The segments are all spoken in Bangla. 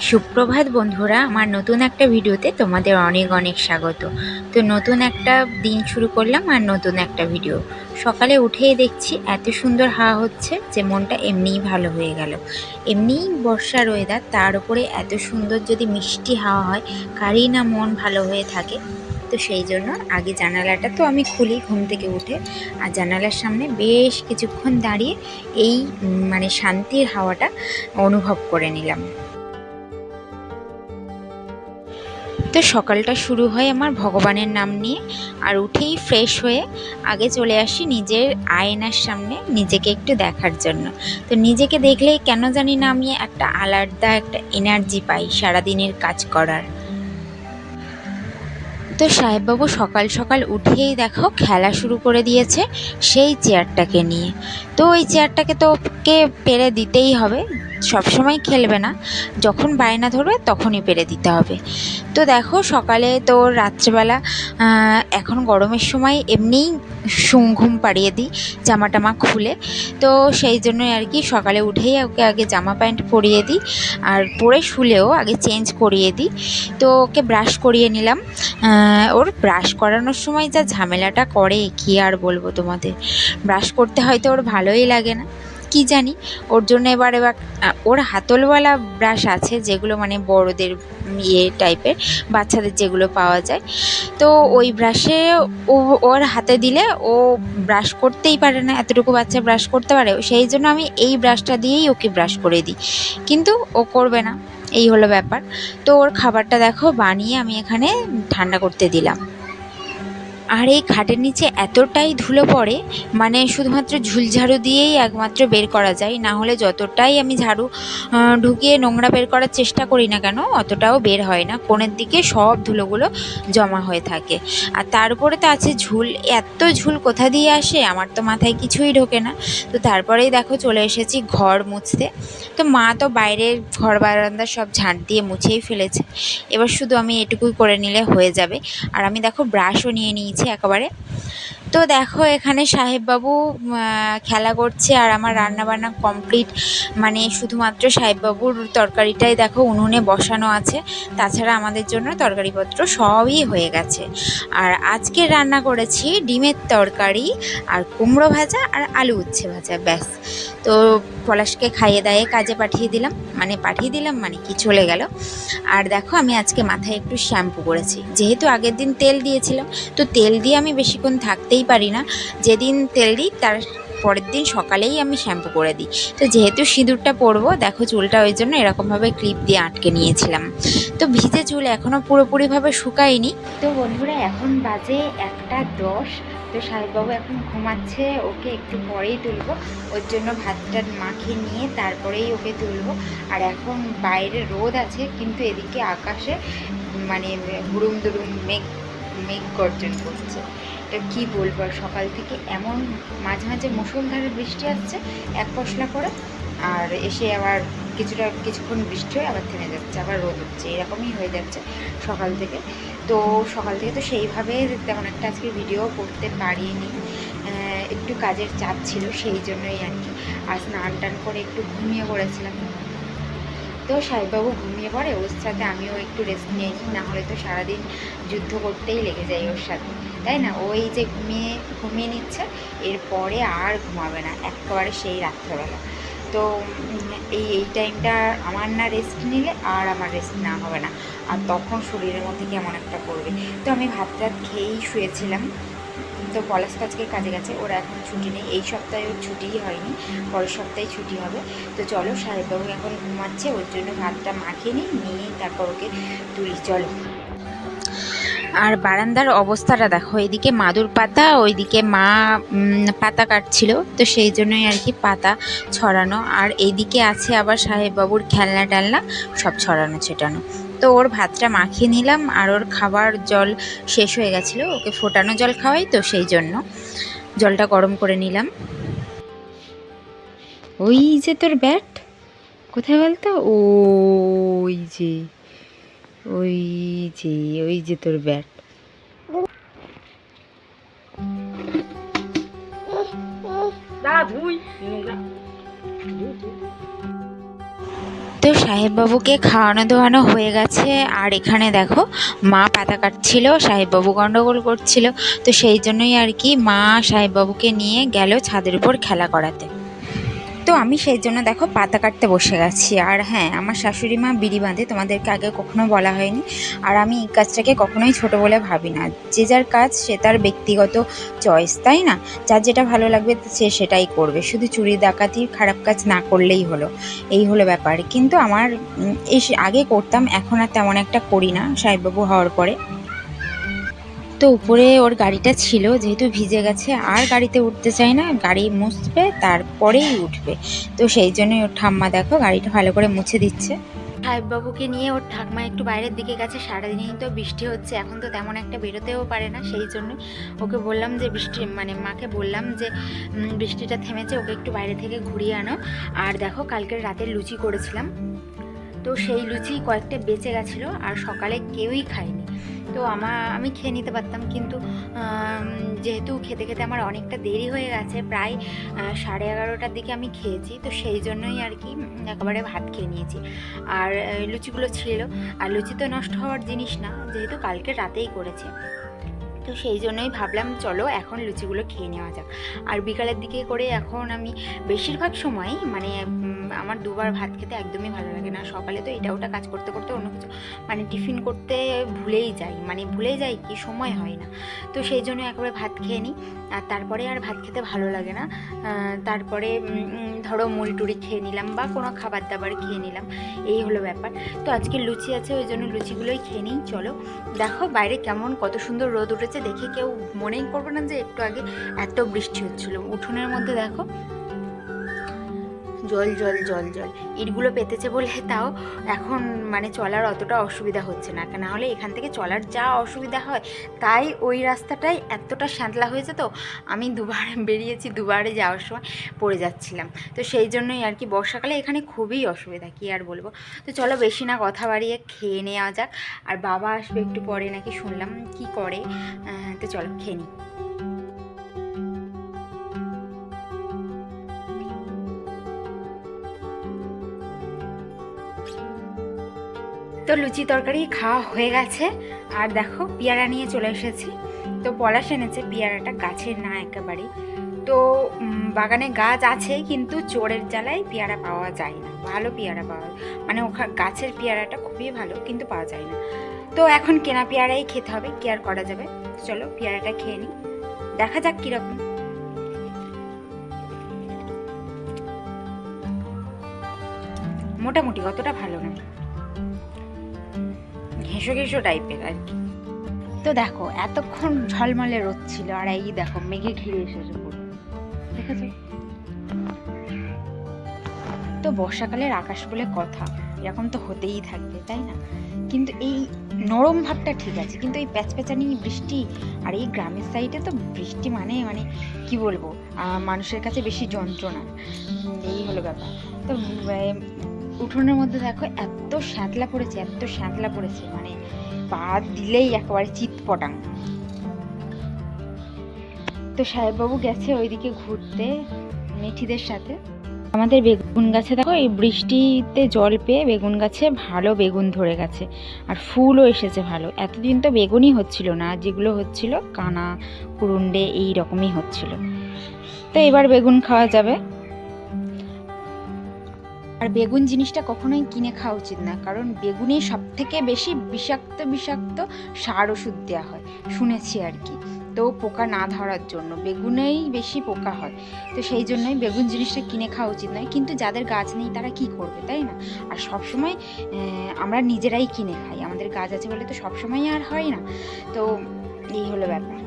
সুপ্রভাত বন্ধুরা, আমার নতুন একটা ভিডিওতে তোমাদের অনেক অনেক স্বাগত। তো নতুন একটা দিন শুরু করলাম আর নতুন একটা ভিডিও। সকালে উঠেই দেখছি এত সুন্দর হাওয়া হচ্ছে যে মনটা এমনিই ভালো হয়ে গেল। এমনিই বর্ষার ওয়েদার তার উপরে এত সুন্দর যদি মিষ্টি হাওয়া হয়, কারই না মন ভালো হয়ে থাকে। তো সেই জন্য আগে জানালাটা তো আমি খুলি ঘুম থেকে উঠে, আর জানালার সামনে বেশ কিছুক্ষণ দাঁড়িয়ে এই মানে শান্তির হাওয়াটা অনুভব করে নিলাম। তো সকালটা শুরু হয় আমার ভগবানের নাম নিয়ে, আর উঠেই ফ্রেশ হয়ে আগে চলে আসি নিজের আয়নার সামনে নিজেকে একটু দেখার জন্য। তো নিজেকে দেখলেই কেন জানি না আমি একটা আলাদা একটা এনার্জি পাই সারাদিনের কাজ করার। তো সাহেববাবু সকাল সকাল উঠেই দেখো খেলা শুরু করে দিয়েছে সেই চেয়ারটাকে নিয়ে। তো ওই চেয়ারটাকে তো ওকে পেরে দিতেই হবে। সবসময় খেলবে না। যখন বায়না ধরবে তখনই পেরে দিতে হবে। তো দেখো সকালে তো রাত্রেবেলা এখন গরমের সময় এমনিই ঘুম পাড়িয়ে দিই জামা টামা খুলে। তো সেই জন্যই আর কি সকালে উঠেই ওকে আগে জামা প্যান্ট পরিয়ে দিই আর পরে শুলেও আগে চেঞ্জ করিয়ে দিই। তো ওকে ব্রাশ করিয়ে নিলাম। ওর ব্রাশ করানোর সময় যা ঝামেলাটা করে, কি আর বলব তোমাদের? ব্রাশ করতে হয়তো ওর ভালোই লাগে না। কি জানি? ওর জন্য এবার ওর হাতলওয়ালা ব্রাশ আছে যেগুলো মানে বড়দের ইয়ে টাইপের বাচ্চাদের যেগুলো পাওয়া যায়। তো ওই ব্রাশে ও, ওর হাতে দিলে ও ব্রাশ করতেই পারে না, এতটুকু বাচ্চা ব্রাশ করতে পারে। সেই জন্য আমি এই ব্রাশটা দিয়েই ওকে ব্রাশ করে দিই। কিন্তু ও করবে না, এই হলো ব্যাপার। তো ওর খাবারটা দেখো বানিয়ে আমি এখানে ঠান্ডা করতে দিলাম। আর এই খাটের নিচে এতটাই ধুলো পড়ে মানে শুধুমাত্র ঝুলঝাড়ু দিয়েই একমাত্র বের করা যায়, না হলে যতটাই আমি ঝাড়ু ঢুকিয়ে নোংরা বের করার চেষ্টা করি না কেন, অতটাও বের হয় না। কোণের দিকে সব ধুলোগুলো জমা হয়ে থাকে। আর তার উপরে তো আছে ঝুল, এত ঝুল কোথা দিয়ে আসে? আমার তো মাথায় কিছুই ঢোকে না। তো তারপরেই দেখো চলে এসেছি ঘর মুছতে। তো মা তো বাইরের ঘর বারান্দা সব ঝাঁট দিয়ে মুছেই ফেলেছে। এবার শুধু আমি এটুকুই করে নিলে হয়ে যাবে। আর আমি দেখো ব্রাশও নিয়ে নিয়েছি। একেবারে। তো দেখো, এখানে সাহেববাবু খেলা করছে আর আমার রান্না বান্না কমপ্লিট মানে শুধুমাত্র সাহেববাবুর তরকারিটাই দেখো উনুনে বসানো আছে। তাছাড়া আমাদের জন্য তরকারিপত্র সবই হয়ে গেছে। আর আজকে রান্না করেছি ডিমের তরকারি আর কুমড়ো ভাজা আর আলু উচ্ছে ভাজা, ব্যাস। তো পলাশকে খাইয়ে দাইয়ে কাজে পাঠিয়ে দিলাম। মানে পাঠিয়ে দিলাম মানে কি চলে গেল। আর দেখো, আমি আজকে মাথায় একটু শ্যাম্পু করেছি। যেহেতু আগের দিন তেল দিয়েছিলাম, তো তেল দিয়ে আমি বেশিক্ষণ থাকতেই পারি না। যেদিন তেল দিই, তার পরের দিন সকালেই আমি শ্যাম্পু করে দিই। তো যেহেতু সিঁদুরটা পরবো, দেখো চুলটা ওই জন্য এরকমভাবে ক্লিপ দিয়ে আটকে নিয়েছিলাম। তো ভিজে চুল এখনও পুরোপুরিভাবে শুকায়নি। তো বন্ধুরা, এখন বাজে একটা দশ। তো সাহেববাবু এখন ঘুমাচ্ছে, ওকে একটু পরেই তুলবো। ওর জন্য ভাতটা মাখিয়ে নিয়ে তারপরেই ওকে তুলবো। আর এখন বাইরে রোদ আছে, কিন্তু এদিকে আকাশে মানে হুড়ুম দুরুম মেঘ মেঘ গর্জন করছে। তো কি বলব আর সকাল থেকে এমন মাঝে মাঝে মুষলধারে বৃষ্টি আসছে, এক পশলা করে, আর এসে আবার কিছুটা কিছুক্ষণ বৃষ্টি হয়ে আবার থেমে যাচ্ছে, আবার রোদ হচ্ছে এরকমই হয়ে যাচ্ছে সকাল থেকে। তো সকাল থেকে তো সেইভাবে তেমন একটা আজকে ভিডিও করতে পারিনি একটু কাজের চাপ ছিল সেই জন্যই আর কি। আর স্নান টান করে একটু ঘুমিয়ে পড়েছিলাম। তো সাহেববাবু ঘুমিয়ে পড়ে, ওর সাথে আমিও একটু রেস্ট নিয়ে নিই না হলে তো সারাদিন যুদ্ধ করতেই লেগে যায় ওর সাথে। তাই না? ওই যে ঘুমিয়ে ঘুমিয়ে নিচ্ছে, এরপরে আর ঘুমাবে না, একেবারে সেই রাত্রেবেলা। তো এই এই টাইমটা আমার না রেস্ট নিলে আর আমার রেস্ট না হবে না। আর তখন শরীরের মধ্যে কেমন একটা করবে তো আমি ভাত টাত খেয়েই শুয়েছিলাম। তো পলাশ তো আজকে কাজে গেছে, ওরা এখন ছুটি নেই। এই সপ্তাহে ওর ছুটিই হয়নি, পরের সপ্তাহে ছুটি হবে। তো চলো সাহেববাবু এখন ঘুমাচ্ছে, ওর জন্য ভাতটা মাখিয়ে নিই, নিয়ে তারপর ওকে তুলি। চলো। আর বারান্দার অবস্থাটা দেখো, এদিকে মাদুর পাতা, ওইদিকে মা পাতা কাটছিল, তো সেই জন্যই আর কি পাতা ছড়ানো। আর এইদিকে আছে আবার সাহেববাবুর খেলনা টেলনা, সব ছড়ানো ছেটানো। তো ওর ভাতটা মাখিয়ে নিলাম, আর ওর খাবার জল শেষ হয়ে গেছিল, ওকে ফোটানো জল খাওয়াই, তো সেই জন্য জলটা গরম করে নিলাম। ওই যে তোর ব্যাট, কোথায় বলতো? ওই যে ওই যে ওই যে তোর ব্যাট। তো সাহেববাবুকে খাওয়ানো দাওয়ানো হয়ে গেছে আর এখানে দেখো মা পাতা কাটছিল সাহেববাবু গন্ডগোল করছিল। তো সেই জন্যই আর কি মা সাহেববাবুকে নিয়ে গেল ছাদের উপর খেলা করাতে। তো আমি সেই জন্য দেখো পাতা কাটতে বসে গেছি। আর হ্যাঁ আমার শাশুড়ি মা বিড়ি বাঁধে, তোমাদেরকে আগে কখনো বলা হয়নি। আর আমি এই কাজটাকে কখনোই ছোট বলে ভাবি না। যে যার কাজ, সে তার ব্যক্তিগত চয়েস তাই না? যার যেটা ভালো লাগবে, সে সেটাই করবে। শুধু চুরি, ডাকাতি, খারাপ কাজ না করলেই হলো। এই হলো ব্যাপার। কিন্তু আমার এই আগে করতাম, এখন আর তেমন একটা করি না সাহেববাবু হওয়ার পরে। তো উপরে ওর গাড়িটা ছিল, যেহেতু ভিজে গেছে, আর গাড়িতে উঠতে চাই না, গাড়ি মুছবে, তারপরেই উঠবে। তো সেই জন্যই ওর ঠাম্মা দেখো গাড়িটা ভালো করে মুছে দিচ্ছে। সাহেববাবুকে নিয়ে ওর ঠাকমা একটু বাইরের দিকে গেছে, সারাদিনই তো বৃষ্টি হচ্ছে, এখন তো তেমন একটা বেরোতেও পারে না, সেই জন্য ওকে বললাম যে বৃষ্টি মানে মাকে বললাম যে বৃষ্টিটা থেমেছে, ওকে একটু বাইরে থেকে ঘুরিয়ে আনো। আর দেখো কালকের রাতে লুচি করেছিলাম। তো সেই লুচি কয়েকটা বেঁচে গেছিল, আর সকালে কেউই খায়নি। তো আমার আমি খেয়ে নিতে পারতাম। কিন্তু যেহেতু খেতে খেতে আমার অনেকটা দেরি হয়ে গেছে, প্রায় সাড়ে এগারোটার দিকে আমি খেয়েছি। তো সেই জন্যই আর কি একেবারে ভাত খেয়ে নিয়েছি। আর লুচিগুলো ছিল। আর লুচি তো নষ্ট হওয়ার জিনিস না, যেহেতু কালকে রাতেই করেছি। তো সেই জন্যই ভাবলাম, চলো এখন লুচিগুলো খেয়ে নেওয়া যাক। আর বিকালের দিকে করে এখন আমি বেশিরভাগ সময় মানে আমার দুবার ভাত খেতে একদমই ভালো লাগে না। সকালে তো এটা ওটা কাজ করতে করতে অন্য কিছু মানে টিফিন করতে ভুলেই যাই। মানে ভুলে যাই কি সময় হয় না। তো সেই জন্য একবারে ভাত খেয়ে নিই। আর তারপরে আর ভাত খেতে ভালো লাগে না। তারপরে ধরো মুড়ি টুড়ি খেয়ে নিলাম বা কোনো খাবার দাবার খেয়ে নিলাম। এই হলো ব্যাপার। তো আজকে লুচি আছে, ওই জন্য লুচিগুলোই খেয়ে নিই। চলো, দেখো বাইরে কেমন, কত সুন্দর রোদ উঠেছে। দেখে কেউ মনেই করবে না যে একটু আগে এত বৃষ্টি হচ্ছিল। উঠোনের মধ্যে দেখো জল জল জল জল। ইটগুলো পেতেছে বলে তাও এখন মানে চলার অতটা অসুবিধা হচ্ছে না। না হলে এখান থেকে চলার যা অসুবিধা হয়, তাই ওই রাস্তাটাই এতটা শ্যাঁতলা হয়েছে তো, আমি দুবার বেরিয়েছি, দুবারে যাওয়ার সময় পড়ে যাচ্ছিলাম। তো সেই জন্যই আর কি বর্ষাকালে এখানে খুবই অসুবিধা, কি আর বলব? তো চলো বেশি না কথা বাড়িয়ে খেয়ে নেওয়া যাক। আর বাবা আসবে একটু পরে নাকি শুনলাম কি করে। তো চলো খেয়ে নিই তো লুচি তরকারি খাওয়া হয়ে গেছে। আর দেখো, পেয়ারা নিয়ে চলে এসেছি। তো পলাশ এনেছে পেয়ারাটা গাছের না একেবারেই তো বাগানে গাছ আছে, কিন্তু চোরের জ্বালায় পেয়ারা পাওয়া যায় না। ভালো পেয়ারা পাওয়া মানে ওখানে গাছের পেয়ারাটা খুবই ভালো, কিন্তু পাওয়া যায় না। তো এখন কেনা পেয়ারাই খেতে হবে কেয়ার করা যাবে? চলো, পেয়ারাটা খেয়ে নিই। দেখা যাক কীরকম। মোটামুটি, অতটা ভালো না। ঘেঁষো ঘেঁষো টাইপের আর কি। তো দেখো, এতক্ষণ ঝলমলে রোদ ছিল আর এই দেখো, মেঘে ঘিরে এসেছে পুরো। দেখেছ? তো বর্ষাকালের আকাশ বলে কথা, এরকম তো হতেই থাকবে, তাই না? কিন্তু এই নরম ভাবটা ঠিক আছে, কিন্তু এই প্যাচপ্যাচানি বৃষ্টি আর এই গ্রামের সাইডে তো বৃষ্টি মানে মানে কি বলব মানুষের কাছে বেশি যন্ত্রণা। এই হলো ব্যাপার। তো উঠোনের মধ্যে দেখো এত শ্যাঁতলা পড়েছে, এত শ্যাঁতলা পড়েছে মানে পা দিলেই একেবারে চিৎপটাং তো সাহেববাবু গেছে ওইদিকে ঘুরতে মেঠিদের সাথে। আমাদের বেগুন গাছে দেখো, এই বৃষ্টিতে জল পেয়ে বেগুন গাছে ভালো বেগুন ধরে গেছে, আর ফুলও এসেছে ভালো। এতদিন তো বেগুনই হচ্ছিল না, যেগুলো হচ্ছিল কানা, কুরুন্ডে এই রকমই হচ্ছিল। তো এবার বেগুন খাওয়া যাবে। আর বেগুন জিনিসটা কখনোই কিনে খাওয়া উচিত না, কারণ বেগুনে সব থেকে বেশি বিষাক্ত বিষাক্ত সার ওষুধ দেওয়া হয়। শুনেছি আর কি। তো পোকা না ধরার জন্য, বেগুনেই বেশি পোকা হয়। তো সেই জন্যই বেগুন জিনিসটা কিনে খাওয়া উচিত নয়, কিন্তু যাদের গাছ নেই তারা কি করবে, তাই না? আর সবসময় আমরা নিজেরাই কিনে খাই, আমাদের গাছ আছে বলে তো সবসময় আর হয় না। তো এই হলো ব্যাপার।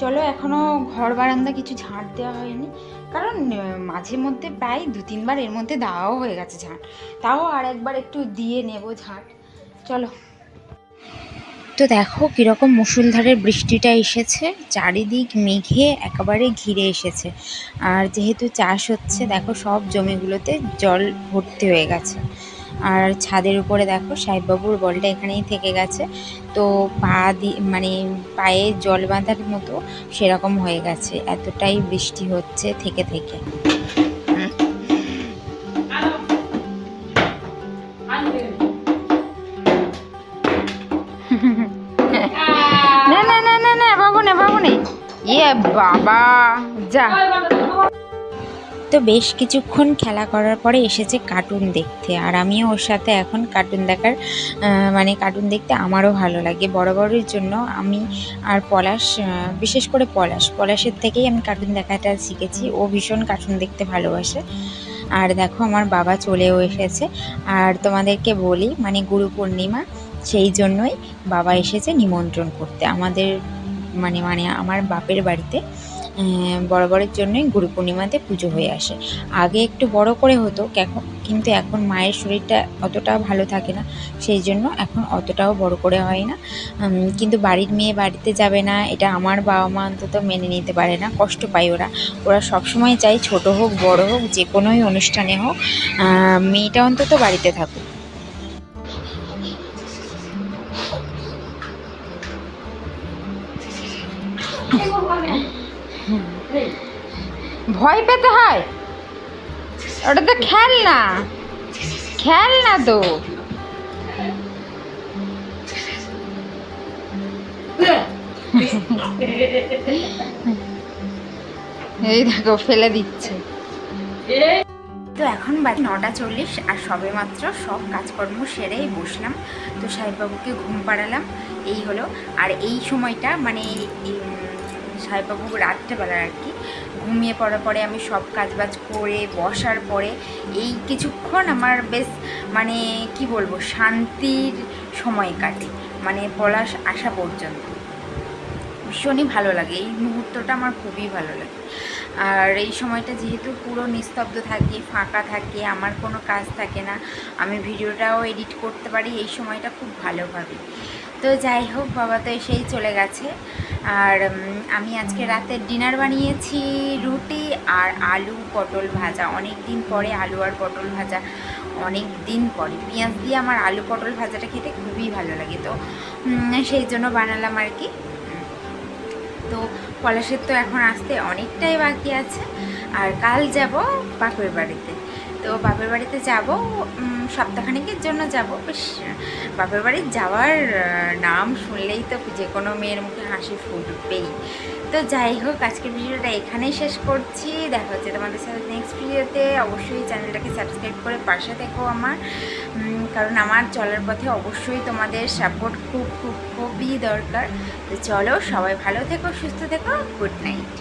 চলো, এখনও ঘর বারান্দা কিছু ঝাঁট দেওয়া হয়নি। কারণ মাঝে মধ্যে প্রায় দু তিনবার এর মধ্যে দেওয়াও হয়ে গেছে ঝাঁট তাও আর একবার একটু দিয়ে নেব ঝাঁট চলো। তো দেখো কীরকম মুষলধারের বৃষ্টিটা এসেছে। চারিদিক মেঘে একেবারে ঘিরে এসেছে। আর যেহেতু চাষ হচ্ছে, দেখো সব জমিগুলোতে জল ভর্তি হয়ে গেছে। আর ছাদের উপরে দেখো সাহেববাবুর বলটা এখানেই থেকে গেছে। তো পা দিয়ে মানে পায়ে জল বাঁধার মতো সেরকম হয়ে গেছে। এতটাই বৃষ্টি হচ্ছে থেকে থেকে। না না না না না বাবু না বাবু নেই ইয়ে বাবা, যা। তো বেশ কিছুক্ষণ খেলা করার পরে এসেছে কার্টুন দেখতে। আর আমিও ওর সাথে এখন কার্টুন দেখার মানে কার্টুন দেখতে আমারও ভালো লাগে। বড় বড়ের জন্য আমি আর পলাশ বিশেষ করে পলাশ, পলাশের থেকেই আমি কার্টুন দেখাটা শিখেছি। ও ভীষণ কার্টুন দেখতে ভালোবাসে। আর দেখো আমার বাবা চলেও এসেছে। আর তোমাদেরকে বলি মানে গুরু পূর্ণিমা, সেই জন্যই বাবা এসেছে নিমন্ত্রণ করতে। আমাদের মানে মানে আমার বাপের বাড়িতে। বড়ের জন্যই গুরু পূর্ণিমাতে পুজো হয়ে আসে। আগে একটু বড় করে হতো কিন্তু এখন মায়ের শরীরটা অতটা ভালো থাকে না, সেই জন্য এখন অতটাও বড় করে হয় না। কিন্তু বাড়ির মেয়ে বাড়িতে যাবে না, এটা আমার বাবা মা অন্তত মেনে নিতে পারে না, কষ্ট পায় ওরা। ওরা সবসময় চাই ছোট হোক, বড় হোক, যে কোনোই অনুষ্ঠানে হোক মেয়েটা অন্তত বাড়িতে থাকুক। ভয় পেতে হয়? ওটা তো খেলনা। খেলনা তো। এই দেখো, ফেলে দিচ্ছে। তো এখন বাজে নটা চল্লিশ, আর সবে মাত্র সব কাজকর্ম সেরেই বসলাম। তো সাহেববাবুকে ঘুম পাড়ালাম, এই হলো। আর এই সময়টা মানে সাহেববাবু রাত্রেবেলা আর কি। ঘুমিয়ে পড়ার পরে আমি সব কাজ বাজ করে বসার পরে এই কিছুক্ষণ আমার বেশ মানে কি বলব, শান্তির সময় কাটে মানে পলাশ আসা পর্যন্ত। ভীষণই ভালো লাগে, এই মুহূর্তটা আমার খুবই ভালো লাগে। আর এই সময়টা যেহেতু পুরো নিস্তব্ধ থাকে ফাঁকা থাকে আমার কোনো কাজ থাকে না আমি ভিডিওটাও এডিট করতে পারি এই সময়টা খুব ভালোভাবে। তো যাই হোক বাবা তো এসেই চলে গেছে। আর আমি আজকে রাতের ডিনার বানিয়েছি রুটি আর আলু পটল ভাজা। অনেক দিন পরে আলু আর পটল ভাজা অনেক দিন পরে। পেঁয়াজ দিয়ে আমার আলু পটল ভাজাটা খেতে খুবই ভালো লাগে তো। সেই জন্য বানালাম আর কি। তো পলাশের তো এখন আসতে অনেকটাই বাকি আছে। আর কাল যাব বাপের বাড়িতে। তো বাপের বাড়িতে যাব সপ্তাহখানেকের জন্য যাব। বেশ, বাপের বাড়ি যাওয়ার নাম শুনলেই তো যে কোনো মেয়ের মুখে হাসি ফুটবেই। তো যাই হোক, আজকের ভিডিওটা এখানেই শেষ করছি। দেখা হচ্ছে তোমাদের সাথে নেক্সট ভিডিওতে। অবশ্যই চ্যানেলটাকে সাবস্ক্রাইব করে পাশে থেকো আমার। কারণ আমার চলার পথে অবশ্যই তোমাদের সাপোর্ট খুব খুব, খুবই দরকার। তো চলো, সবাই ভালো থেকো, সুস্থ থেকো গুড নাইট